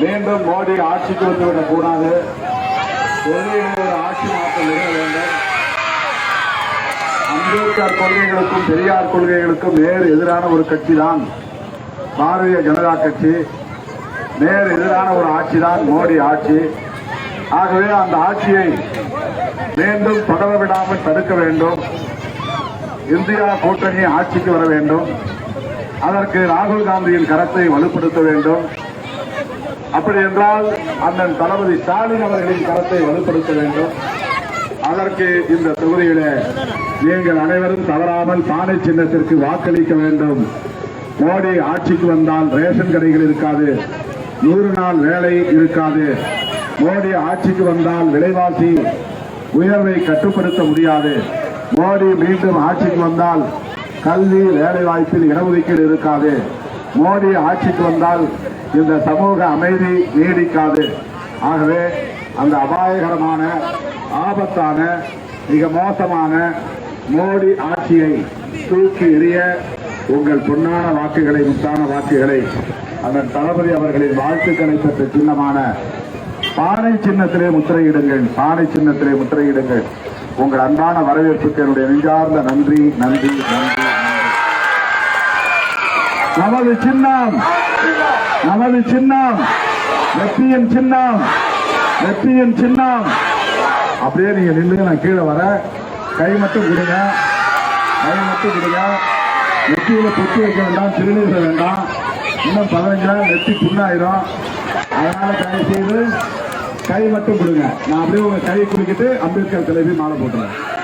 மீண்டும் மோடி ஆட்சிக்கு வந்துவிடக் கூடாது கொள்கையிலே ஒரு ஆட்சி மாற்றம் நிகழ வேண்டும். அம்பேத்கர் கொள்கைகளுக்கும் பெரியார் கொள்கைகளுக்கும் நேர் எதிரான ஒரு கட்சி தான் பாரதிய ஜனதா கட்சி. நேர் எதிரான ஒரு ஆட்சி தான் மோடி ஆட்சி. ஆகவே அந்த ஆட்சியை மீண்டும் தொடர விடாமல் தடுக்க வேண்டும். இந்தியா கூட்டணி ஆட்சிக்கு வர வேண்டும். அதற்கு ராகுல் காந்தியின் கரத்தை வலுப்படுத்த வேண்டும். அப்படி என்றால் அண்ணன் தளபதி ஸ்டாலின் அவர்களின் கரத்தை வலுப்படுத்த வேண்டும். அதற்கு இந்த தொகுதியில நீங்கள் அனைவரும் தவறாமல் பானை சின்னத்திற்கு வாக்களிக்க வேண்டும். மோடி ஆட்சிக்கு வந்தால் ரேஷன் கடைகள் இருக்காது. நூறு நாள் வேலை இருக்காது. மோடி ஆட்சிக்கு வந்தால் விலைவாசி உயர்வை கட்டுப்படுத்த முடியாது. மோடி மீண்டும் ஆட்சிக்கு வந்தால் கல்வி வேலை வாய்ப்பில் இடஒதுக்கீடு இருக்காது. மோடி ஆட்சிக்கு வந்தால் இந்த சமூக அமைதி நீடிக்காது. ஆகவே அந்த அபாயகரமான ஆபத்தான மிக மோசமான மோடி ஆட்சியை தூக்கி எறிய உங்கள் பொன்னான வாக்குகளை முத்தான வாக்குகளை அந்த தளபதி அவர்களின் வாழ்த்துக்களை பெற்ற சின்னமான பானை சின்னத்திலே முத்திரையிடுங்கள் பானை சின்னத்திலே முத்திரையிடுங்கள். உங்கள் அன்பான வரவேற்புக்கு என்னுடைய நெஞ்சார்ந்த நன்றி நன்றி நன்றி. நமது சின்னம். நமது சின்னம். வெற்றியின் சின்னம். வெற்றியின் சின்னம். அப்படியே நீங்க நின்று நான் கீழே வரேன். கை மட்டும் கொடுங்க. கை மட்டும் கொடுங்க. நெத்தியில பொத்தி வைக்க வேண்டாம் சிறுநீர் வேண்டாம். இன்னும் பதினஞ்சு நாள் நெத்தி புண்ணாயிரும். அதனால தயவு செய்து கை மட்டும் கொடுங்க. நான் அப்படியே உங்க கை குடிக்கிட்டு அம்பேத்கர் தலைவி மாலை போட்டுறேன்.